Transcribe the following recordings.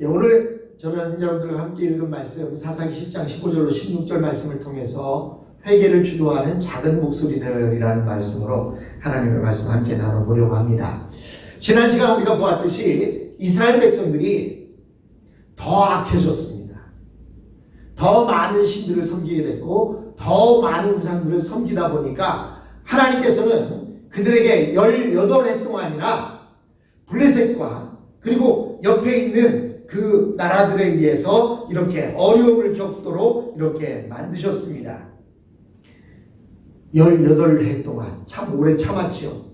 예, 오늘 저는 여러분들과 함께 읽은 말씀 사사기 10장 15절로 16절 말씀을 통해서 회개를 주도하는 작은 목소리들이라는 말씀으로 하나님의 말씀 함께 나눠보려고 합니다. 지난 시간 우리가 보았듯이 이스라엘 백성들이 더 악해졌습니다. 더 많은 신들을 섬기게 됐고 더 많은 우상들을 섬기다 보니까 하나님께서는 그들에게 18해 동안이나 블레셋과 그리고 옆에 있는 그 나라들에 의해서 이렇게 어려움을 겪도록 이렇게 만드셨습니다. 18해 동안 참 오래 참았지요.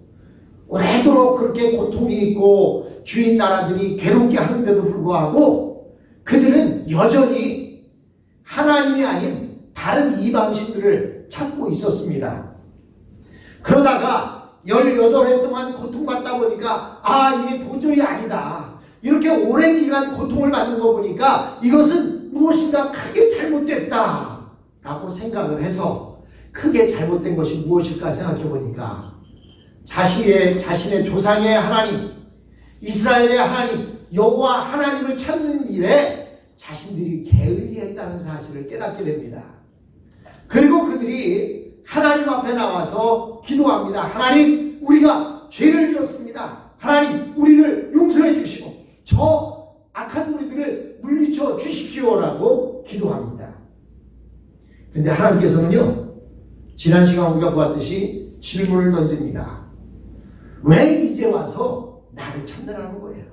오래도록 그렇게 고통이 있고 주인 나라들이 괴롭게 하는데도 불구하고 그들은 여전히 하나님이 아닌 다른 이방신들을 찾고 있었습니다. 그러다가 18해 동안 고통받다 보니까 아 이게 도저히 아니다. 이렇게 오랜 기간 고통을 받는 거 보니까 이것은 무엇인가 크게 잘못됐다. 라고 생각을 해서 크게 잘못된 것이 무엇일까 생각해 보니까 자신의, 자신의 조상의 하나님, 이스라엘의 하나님, 여호와 하나님을 찾는 일에 자신들이 게을리했다는 사실을 깨닫게 됩니다. 그리고 그들이 하나님 앞에 나와서 기도합니다. 하나님, 우리가 죄를 지었습니다. 하나님, 우리를 용서해 주시고 저 악한 우리들을 물리쳐 주십시오라고 기도합니다. 근데 하나님께서는요, 지난 시간 우리가 보았듯이 질문을 던집니다. 왜 이제 와서 나를 찾느라는 거예요?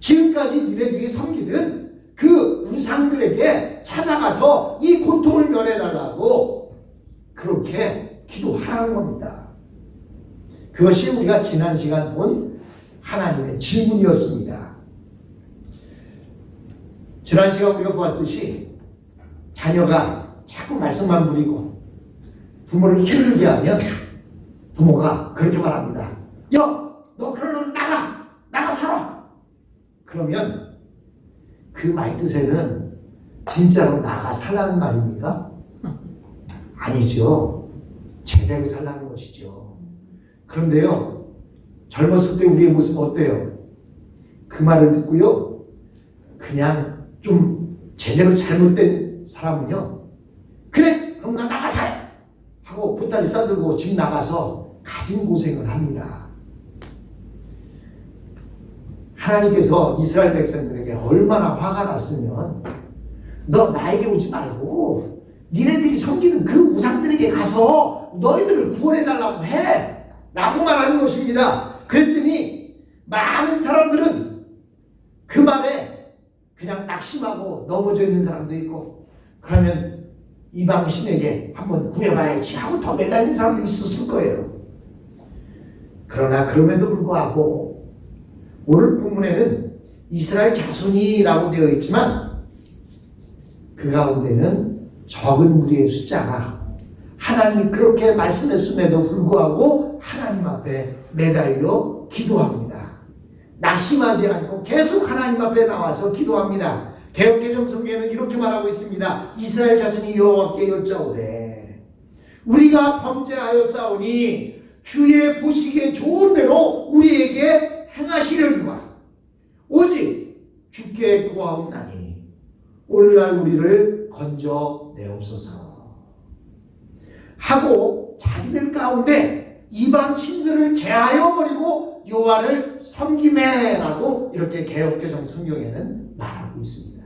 지금까지 니네들이 섬기던 그 우상들에게 찾아가서 이 고통을 면해달라고 그렇게 기도하라는 겁니다. 그것이 우리가 지난 시간 본 하나님의 질문이었습니다. 지난 시간 우리가 보았듯이 자녀가 자꾸 말썽만 부리고 부모를 힘들게 하면 부모가 그렇게 말합니다. 야, 너 그러면 나가! 나가 살아! 그러면 그 말 뜻에는 진짜로 나가 살라는 말입니까? 아니죠. 제대로 살라는 것이죠. 그런데요, 젊었을 때 우리의 모습 어때요? 그 말을 듣고요, 그냥 좀 제대로 잘못된 사람은요, 그래! 그럼 나 나가 살! 하고 보따리 싸들고 집 나가서 가진 고생을 합니다. 하나님께서 이스라엘 백성들에게 얼마나 화가 났으면 너 나에게 오지 말고 니네들이 섬기는 그 우상들에게 가서 너희들을 구원해 달라고 해 라고 말하는 것입니다. 그랬더니 많은 사람들은 그 말에 그냥 낙심하고 넘어져 있는 사람도 있고 그러면 이방 신에게 한번 구해봐야지 하고 더 매달린 사람도 있었을 거예요. 그러나 그럼에도 불구하고 오늘 본문에는 이스라엘 자손이라고 되어 있지만 그 가운데는 적은 무리의 숫자가 하나님이 그렇게 말씀했음에도 불구하고 하나님 앞에 매달려 기도합니다. 낙심하지 않고 계속 하나님 앞에 나와서 기도합니다. 개혁개정 성경에는 이렇게 말하고 있습니다. 이스라엘 자손이 여호와께 여짜오되 우리가 범죄하여 싸우니 주의 보시기에 좋은 대로 우리에게 행하시려니와 오직 주께 구하옵나니 오늘날 우리를 건져 내옵소서 하고 자기들 가운데 이방 신들을 제하여 버리고 여호와를 섬김해라고 이렇게 개혁개정 성경에는 말하고 있습니다.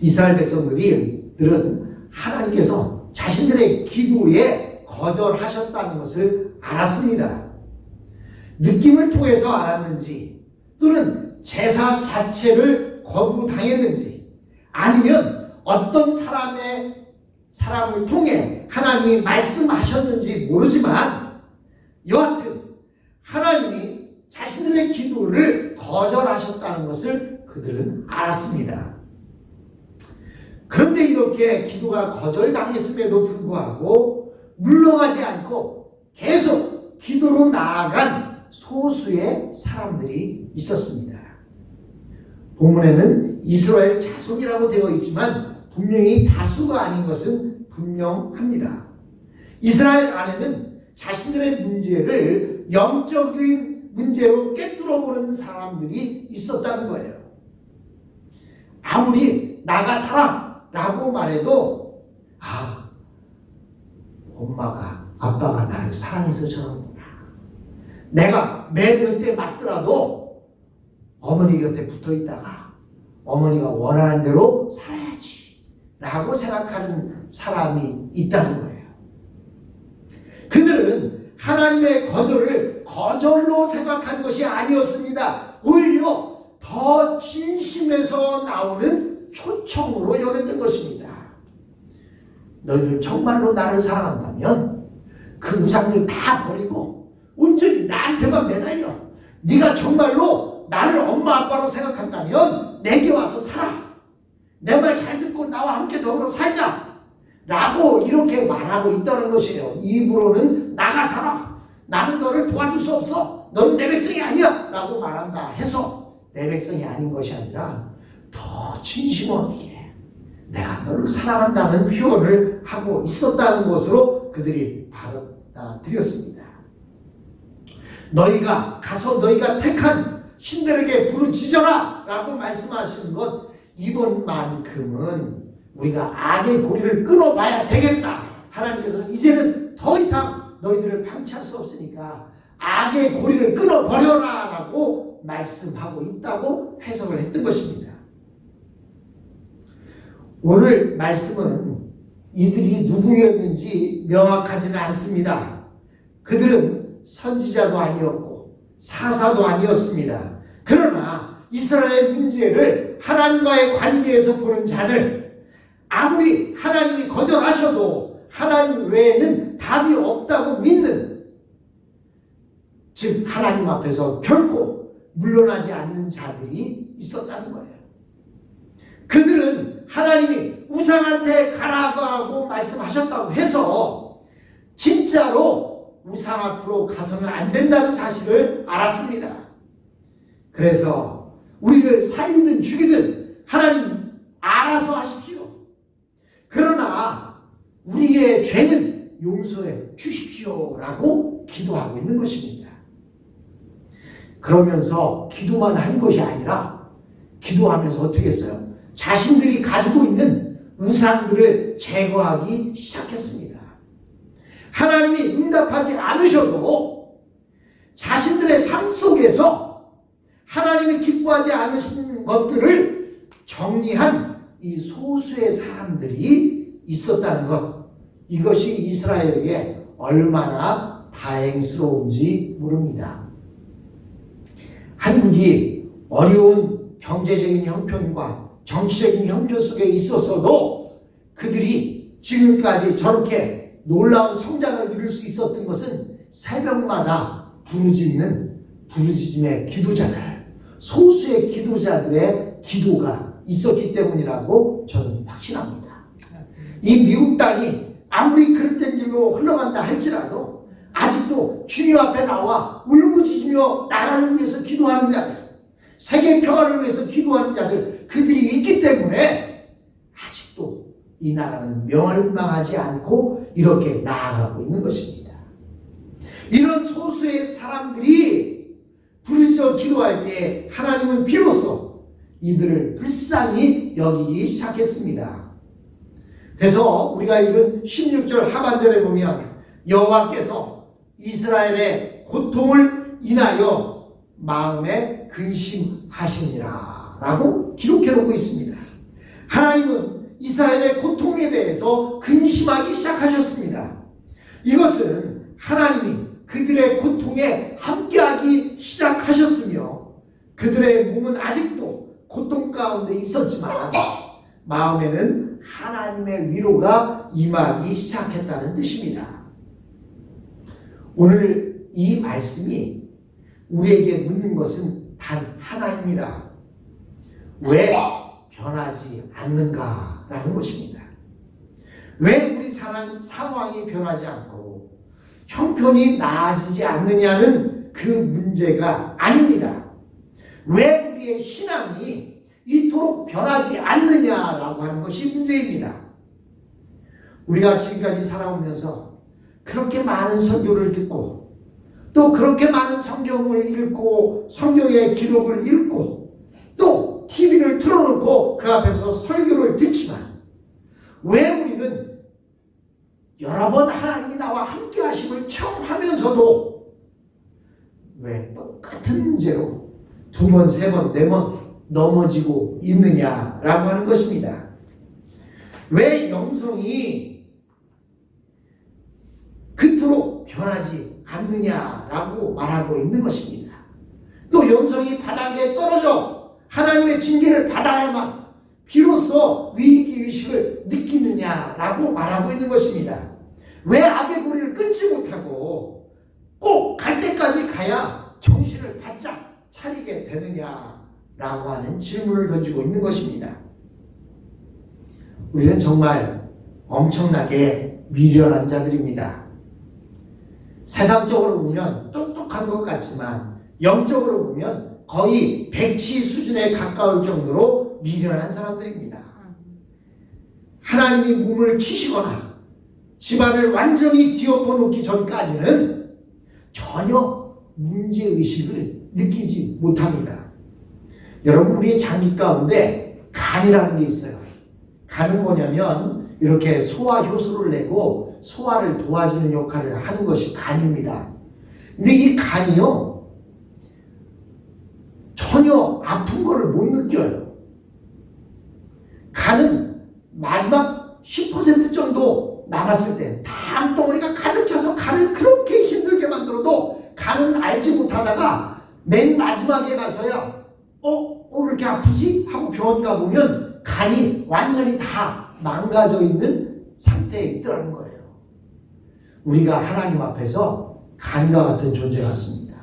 이스라엘 백성들이들은 하나님께서 자신들의 기도에 거절하셨다는 것을 알았습니다. 느낌을 통해서 알았는지 또는 제사 자체를 거부당했는지 아니면 어떤 사람의 사람을 통해 하나님이 말씀하셨는지 모르지만 여하튼 하나님이 자신들의 기도를 거절하셨다는 것을 그들은 알았습니다. 그런데 이렇게 기도가 거절당했음에도 불구하고 물러가지 않고 계속 기도로 나아간 소수의 사람들이 있었습니다. 본문에는 이스라엘 자손이라고 되어 있지만 분명히 다수가 아닌 것은 분명합니다. 이스라엘 안에는 자신들의 문제를 영적인 문제로 꿰뚫어 보는 사람들이 있었다는 거예요. 아무리 나가 살아 라고 말해도 아 엄마가 아빠가 나를 사랑해서 저러는구나 내가 매년 때 맞더라도 어머니 곁에 붙어 있다가 어머니가 원하는 대로 살아야지 라고 생각하는 사람이 있다는 거예요 그들은 하나님의 거절을 거절로 생각한 것이 아니었습니다. 오히려 더 진심에서 나오는 초청으로 여겼던 것입니다. 너희들 정말로 나를 사랑한다면 그 우상들 다 버리고 온전히 나한테만 매달려. 네가 정말로 나를 엄마 아빠로 생각한다면 내게 와서 살아. 내 말 잘 듣고 나와 함께 더불어 살자. 라고 이렇게 말하고 있다는 것이에요. 입으로는 나가 살아. 나는 너를 도와줄 수 없어. 너는 내 백성이 아니야. 라고 말한다 해서 내 백성이 아닌 것이 아니라 더 진심 없게 내가 너를 사랑한다는 표현을 하고 있었다는 것으로 그들이 받아들였습니다. 너희가 가서 너희가 택한 신들에게 부르짖어라 라고 말씀하시는 것 이번만큼은 우리가 악의 고리를 끊어봐야 되겠다. 하나님께서는 이제는 더 이상 너희들을 방치할 수 없으니까 악의 고리를 끊어버려라 라고 말씀하고 있다고 해석을 했던 것입니다. 오늘 말씀은 이들이 누구였는지 명확하지는 않습니다. 그들은 선지자도 아니었고 사사도 아니었습니다. 그러나 이스라엘 문제를 하나님과의 관계에서 보는 자들, 아무리 하나님이 거절하셔도 하나님 외에는 답이 없다고 믿는, 즉, 하나님 앞에서 결코 물러나지 않는 자들이 있었다는 거예요. 그들은 하나님이 우상한테 가라고 하고 말씀하셨다고 해서 진짜로 우상 앞으로 가서는 안 된다는 사실을 알았습니다. 그래서 우리를 살리든 죽이든 하나님 알아서. 그러나 우리의 죄는 용서해 주십시오라고 기도하고 있는 것입니다. 그러면서 기도만 한 것이 아니라 기도하면서 어떻게 했어요? 자신들이 가지고 있는 우상들을 제거하기 시작했습니다. 하나님이 응답하지 않으셔도 자신들의 삶 속에서 하나님이 기뻐하지 않으신 것들을 정리한 이 소수의 사람들이 있었다는 것. 이것이 이스라엘에게 얼마나 다행스러운지 모릅니다. 한국이 어려운 경제적인 형편과 정치적인 형편 속에 있었어도 그들이 지금까지 저렇게 놀라운 성장을 이룰 수 있었던 것은 새벽마다 부르짖는 부르짖음의 기도자들, 소수의 기도자들의 기도가 있었기 때문이라고 저는 확신합니다. 이 미국 땅이 아무리 그릇된 길로 흘러간다 할지라도 아직도 주님 앞에 나와 울부짖으며 나라를 위해서 기도하는 자들, 세계 평화를 위해서 기도하는 자들, 그들이 있기 때문에 아직도 이 나라는 멸망하지 않고 이렇게 나아가고 있는 것입니다. 이런 소수의 사람들이 부르짖어 기도할 때 하나님은 비로소 이들을 불쌍히 여기기 시작했습니다. 그래서 우리가 읽은 16절 하반절에 보면 여호와께서 이스라엘의 고통을 인하여 마음에 근심하시니라 라고 기록해 놓고 있습니다. 하나님은 이스라엘의 고통에 대해서 근심하기 시작하셨습니다. 이것은 하나님이 그들의 고통에 함께하기 시작하셨으며 그들의 몸은 아직도 고통 가운데 있었지만 마음에는 하나님의 위로가 임하기 시작했다는 뜻입니다. 오늘 이 말씀이 우리에게 묻는 것은 단 하나입니다. 왜 변하지 않는가라는 것입니다. 왜 우리 사람 상황이 변하지 않고 형편이 나아지지 않느냐는 그 문제가 아닙니다. 왜 우리의 신앙이 이토록 변하지 않느냐라고 하는 것이 문제입니다. 우리가 지금까지 살아오면서 그렇게 많은 설교를 듣고 또 그렇게 많은 성경을 읽고 성경의 기록을 읽고 또 TV를 틀어놓고 놓고 그 앞에서 설교를 듣지만 왜 우리는 여러 번 하나님이 나와 함께 하심을 체험하면서도 왜 똑같은 문제로 두 번, 세 번, 네 번 넘어지고 있느냐라고 하는 것입니다. 왜 영성이 그토록 변하지 않느냐라고 말하고 있는 것입니다. 또 영성이 바닥에 떨어져 하나님의 징계를 받아야만 비로소 위기 의식을 느끼느냐라고 말하고 있는 것입니다. 왜 악의 고리를 끊지 못하고 꼭 갈 때까지 가야 정신을 바짝 차리게 되느냐 라고 하는 질문을 던지고 있는 것입니다. 우리는 정말 엄청나게 미련한 자들입니다. 세상적으로 보면 똑똑한 것 같지만 영적으로 보면 거의 백치 수준에 가까울 정도로 미련한 사람들입니다. 하나님이 몸을 치시거나 집안을 완전히 뒤엎어 놓기 전까지는 전혀 문제의식을 느끼지 못합니다. 여러분, 우리의 장기 가운데 간이라는 게 있어요. 간은 뭐냐면 이렇게 소화 효소를 내고 소화를 도와주는 역할을 하는 것이 간입니다. 근데 이 간이요, 전혀 아픈 거를 못 느껴요. 간은 마지막 10% 정도 남았을 때 담덩어리가 가득 차서 간을 그렇게 힘들게 만들어도 간은 알지 못하다가 맨 마지막에 가서야 어? 어, 왜 이렇게 아프지? 하고 병원 가보면 간이 완전히 다 망가져 있는 상태에 있더라는 거예요. 우리가 하나님 앞에서 간과 같은 존재 같습니다.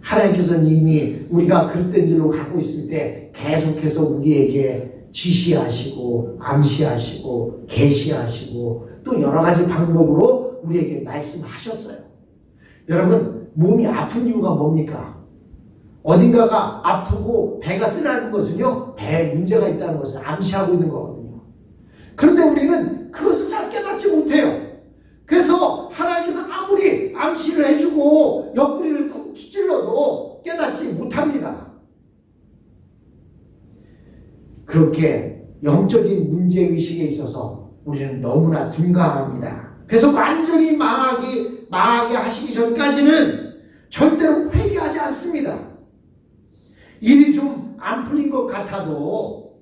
하나님께서는 이미 우리가 그릇된 길로 가고 있을 때 계속해서 우리에게 지시하시고 암시하시고 계시하시고 또 여러 가지 방법으로 우리에게 말씀하셨어요. 여러분 몸이 아픈 이유가 뭡니까? 어딘가가 아프고 배가 쓰라는 것은요 배에 문제가 있다는 것을 암시하고 있는 거거든요. 그런데 우리는 그것을 잘 깨닫지 못해요. 그래서 하나님께서 아무리 암시를 해주고 옆구리를 쿡 찔러도 깨닫지 못합니다. 그렇게 영적인 문제의식에 있어서 우리는 너무나 둔감합니다. 그래서 완전히 망하게, 망하게 하시기 전까지는 절대로 회개하지 않습니다. 일이 좀 안 풀린 것 같아도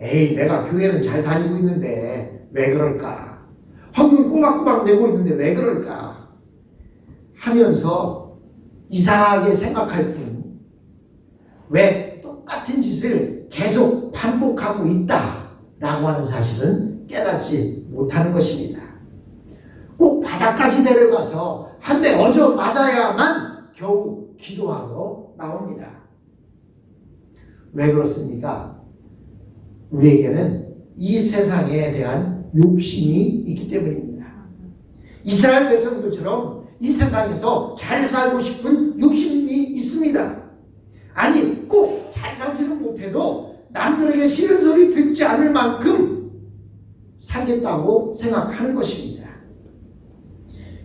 에이 내가 교회는 잘 다니고 있는데 왜 그럴까? 헌금 꼬박꼬박 내고 있는데 왜 그럴까? 하면서 이상하게 생각할 뿐 왜 똑같은 짓을 계속 반복하고 있다 라고 하는 사실은 깨닫지 못하는 것입니다. 꼭 바닥까지 내려가서 한 대 어져 맞아야만 겨우 기도하러 나옵니다. 왜 그렇습니까? 우리에게는 이 세상에 대한 욕심이 있기 때문입니다. 이스라엘 백성들처럼 이 세상에서 잘 살고 싶은 욕심이 있습니다. 아니, 꼭 잘 살지는 못해도 남들에게 싫은 소리 듣지 않을 만큼 살겠다고 생각하는 것입니다.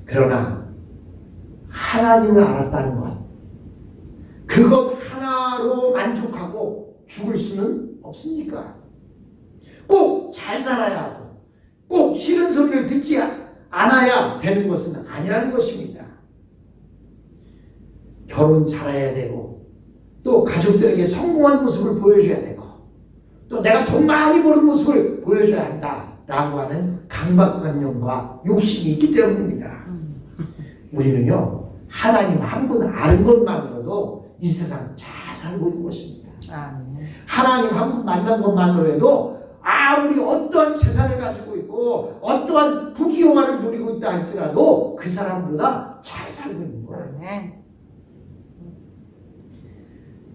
그러나 하나님을 알았다는 것, 그것 죽을 수는 없습니까? 꼭 잘 살아야 하고, 꼭 싫은 소리를 듣지 않아야 되는 것은 아니라는 것입니다. 결혼 잘해야 되고, 또 가족들에게 성공한 모습을 보여줘야 되고, 또 내가 돈 많이 버는 모습을 보여줘야 한다 라고 하는 강박관념과 욕심이 있기 때문입니다. 우리는요, 하나님 한 분 아는 것만으로도 이 세상 잘 살고 있는 것입니다. 아멘. 하나님 한분 만난 것만으로 해도 아무리 어떠한 재산을 가지고 있고 어떠한 부귀영화를 누리고 있다 할지라도 그 사람보다 잘 살고 있는 거예요. 아멘.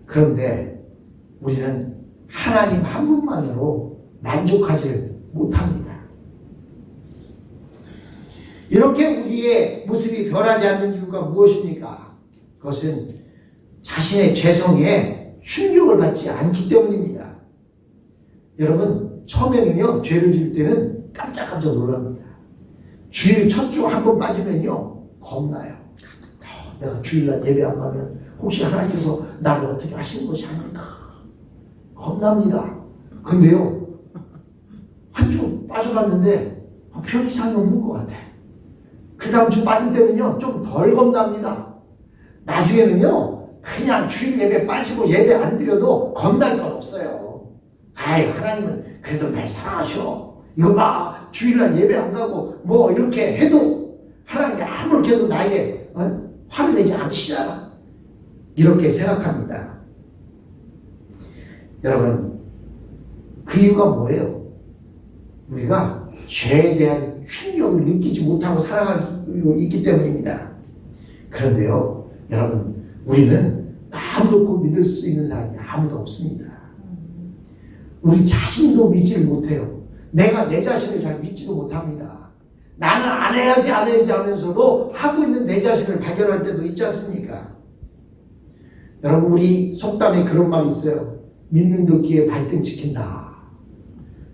그런데 우리는 하나님 한 분만으로 만족하지 못합니다. 이렇게 우리의 모습이 변하지 않는 이유가 무엇입니까? 그것은 자신의 죄성에 충격을 받지 않기 때문입니다. 여러분, 처음에는요, 죄를 지을 때는 깜짝깜짝 놀랍니다. 주일 첫 주 한 번 빠지면요, 겁나요. 어, 내가 주일날 예배 안 가면 혹시 하나님께서 나를 어떻게 하시는 것이 아닐까? 겁납니다. 근데요, 한 주 빠져봤는데 아, 별 이상이 없는 것 같아. 그 다음 주 빠질 때는요, 좀 덜 겁납니다. 나중에는요, 그냥 주일 예배 빠지고 예배 안 드려도 겁날 건 없어요. 아이, 하나님은 그래도 날 사랑하셔. 이거 봐, 주일날 예배 안 가고 뭐 이렇게 해도 하나님이 아무렇게 해도 나에게 어? 화를 내지 않으시잖아. 이렇게 생각합니다. 여러분, 그 이유가 뭐예요? 우리가 죄에 대한 충격을 느끼지 못하고 살아가고 있기 때문입니다. 그런데요, 여러분, 우리는 마음 놓고 믿을 수 있는 사람이 아무도 없습니다. 우리 자신도 믿지를 못해요. 내가 내 자신을 잘 믿지도 못합니다. 나는 안 해야지, 안 해야지 하면서도 하고 있는 내 자신을 발견할 때도 있지 않습니까? 여러분, 우리 속담에 그런 말이 있어요. 믿는 도끼에 발등 지킨다.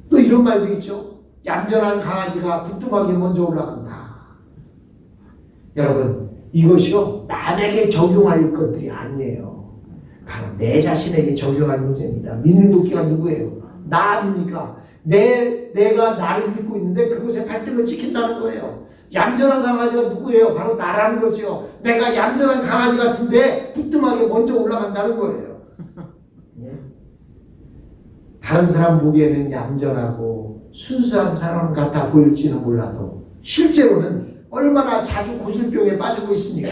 또 이런 말도 있죠. 얌전한 강아지가 부뚜막에 먼저 올라간다. 여러분, 이것이요, 남에게 적용할 것들이 아니에요. 바로 내 자신에게 적용할 문제입니다. 믿는 도끼가 누구예요? 나 아닙니까? 내, 내가 나를 믿고 있는데 그것에 발등을 찍힌다는 거예요. 얌전한 강아지가 누구예요? 바로 나라는 거죠. 내가 얌전한 강아지 같은데 부뚜막에 먼저 올라간다는 거예요. 예? 다른 사람 보기에는 얌전하고 순수한 사람 같아 보일지는 몰라도 실제로는 얼마나 자주 고질병에 빠지고 있습니까?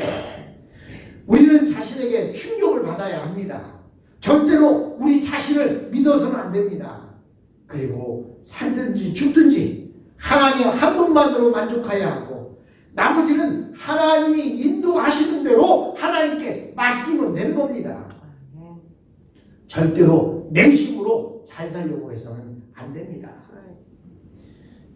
우리는 자신에게 충격을 받아야 합니다. 절대로 우리 자신을 믿어서는 안 됩니다. 그리고 살든지 죽든지 하나님 한 분만으로 만족해야 하고 나머지는 하나님이 인도하시는 대로 하나님께 맡기면 되는 겁니다. 절대로 내 힘으로 잘 살려고 해서는 안 됩니다.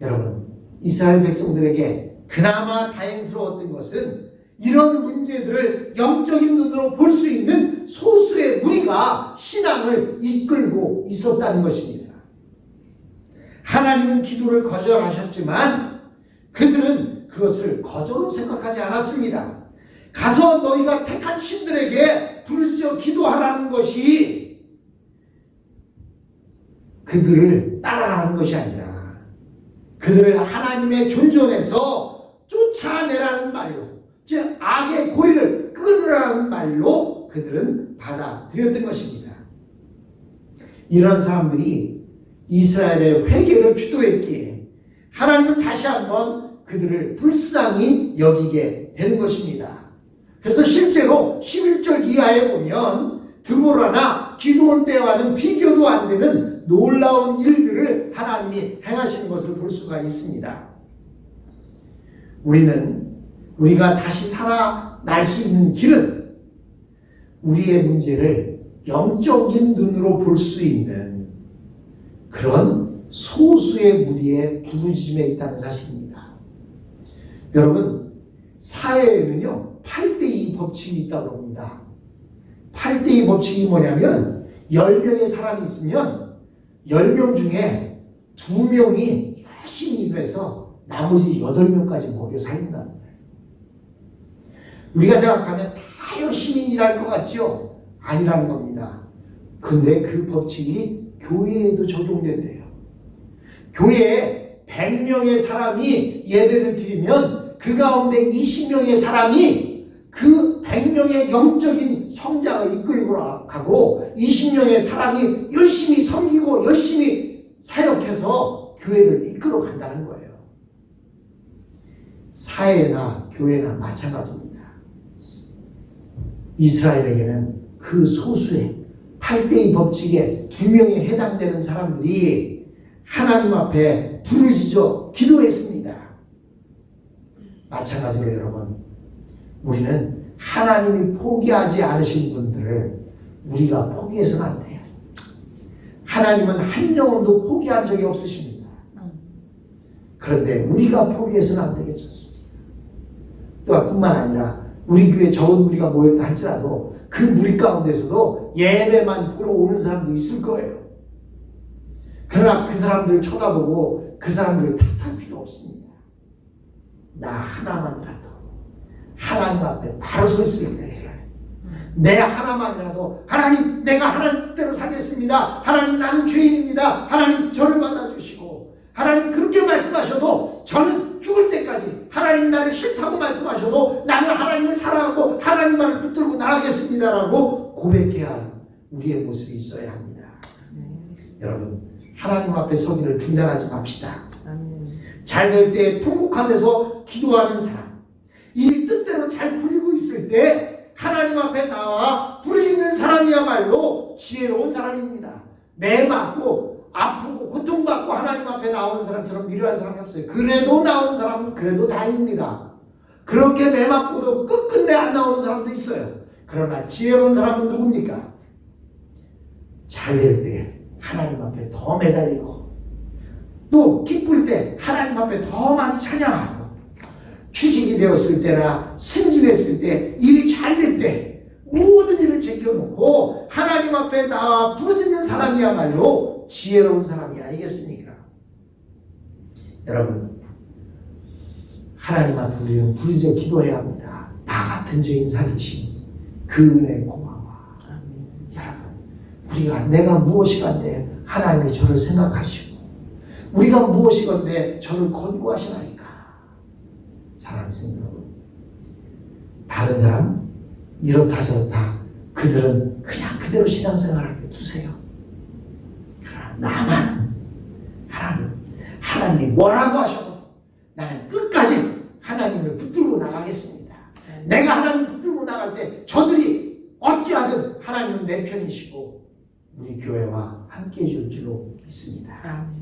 여러분, 이스라엘 백성들에게 그나마 다행스러웠던 것은 이런 문제들을 영적인 눈으로 볼 수 있는 소수의 무리가 신앙을 이끌고 있었다는 것입니다. 하나님은 기도를 거절하셨지만 그들은 그것을 거절로 생각하지 않았습니다. 가서 너희가 택한 신들에게 부르짖어 기도하라는 것이 그들을 따라하는 것이 아니라 그들을 하나님의 말로 즉 악의 고리를 끊으라는 말로 그들은 받아들였던 것입니다. 이런 사람들이 이스라엘의 회개를 주도했기에 하나님은 다시 한번 그들을 불쌍히 여기게 되는 것입니다. 그래서 실제로 11절 이하에 보면 드보라나 기도원 때와는 비교도 안 되는 놀라운 일들을 하나님이 행하시는 것을 볼 수가 있습니다. 우리는 우리가 다시 살아날 수 있는 길은 우리의 문제를 영적인 눈으로 볼 수 있는 그런 소수의 무리의 부르짖음에 있다는 사실입니다. 여러분, 사회에는요, 8대2 법칙이 있다고 합니다. 8대2 법칙이 뭐냐면, 10명의 사람이 있으면, 10명 중에 2명이 열심히 일해서 나머지 8명까지 먹여 거예요. 우리가 생각하면 다 열심히 일할 것 같죠? 아니라는 겁니다. 근데 그 법칙이 교회에도 적용된대요. 교회에 100명의 사람이 예배를 드리면 그 가운데 20명의 사람이 그 100명의 영적인 성장을 이끌고 가고 20명의 사람이 열심히 섬기고 열심히 사역해서 교회를 이끌어 간다는 거예요. 사회나 교회나 마찬가지입니다. 이스라엘에게는 그 소수의 8대2 법칙에 두 명에 해당되는 사람들이 하나님 앞에 부르짖어 기도했습니다. 마찬가지로 여러분, 우리는 하나님이 포기하지 않으신 분들을 우리가 포기해서는 안 돼요. 하나님은 한 영혼도 포기한 적이 없으십니다. 그런데 우리가 포기해서는 안 되겠지 않습니까? 또 뿐만 아니라 우리 교회 적은 무리가 모였다 할지라도 그 무리 가운데서도 예배만 보러 오는 사람도 있을 거예요. 그러나 그 사람들을 쳐다보고 그 사람들을 탓할 필요 없습니다. 나 하나만이라도 하나님 앞에 바로 서 있을 때내 하나만이라도 하나님 내가 하나님 뜻대로 살겠습니다. 하나님 나는 죄인입니다. 하나님 저를 받아주시고 하나님 그렇게 말씀하셔도 저는 죽을 때까지 하나님 나를 싫다고 말씀하셔도 나는 하나님을 사랑하고 하나님만을 붙들고 나가겠습니다라고 고백해야 하는 우리의 모습이 있어야 합니다. 여러분 하나님 앞에 서기를 중단하지 맙시다. 아멘. 잘될 때 통곡하면서 기도하는 사람, 이 뜻대로 잘 풀리고 있을 때 하나님 앞에 나와 부르짖는 사람이야말로 지혜로운 사람입니다. 매 맞고 아프고 고통받고 하나님 앞에 나오는 사람처럼 미련한 사람이 없어요. 그래도 나오는 사람은 그래도 다행입니다. 그렇게 매 맞고도 끝끝내 안 나오는 사람도 있어요. 그러나 지혜로운 사람은 누굽니까? 잘될 때 하나님 앞에 더 매달리고 또 기쁠 때 하나님 앞에 더 많이 찬양하고 취직이 되었을 때나 승진했을 때 일이 잘 될 때 모든 일을 제껴놓고 하나님 앞에 나와 부르짖는 사람이야말로 지혜로운 사람이 아니겠습니까? 여러분 하나님 앞에 우리는 부르짖어 기도해야 합니다. 나 같은 죄인 살리신 그 은혜 고마워. 여러분, 우리가 내가 무엇이간데 하나님이 저를 생각하시고 우리가 무엇이건데 저를 권고하시나이까. 성도 여러분, 다른 사람 이렇다 저렇다 그들은 그냥 그대로 신앙생활을 두세요. 그러나 나만은 하나님, 하나님이 뭐라고 하셔도 나는 끝까지 하나님을 붙들고 나가겠습니다. 내가 하나님 붙들고 나갈 때 저들이 어찌하든 하나님은 내 편이시고 우리 교회와 함께 해줄 줄로 믿습니다.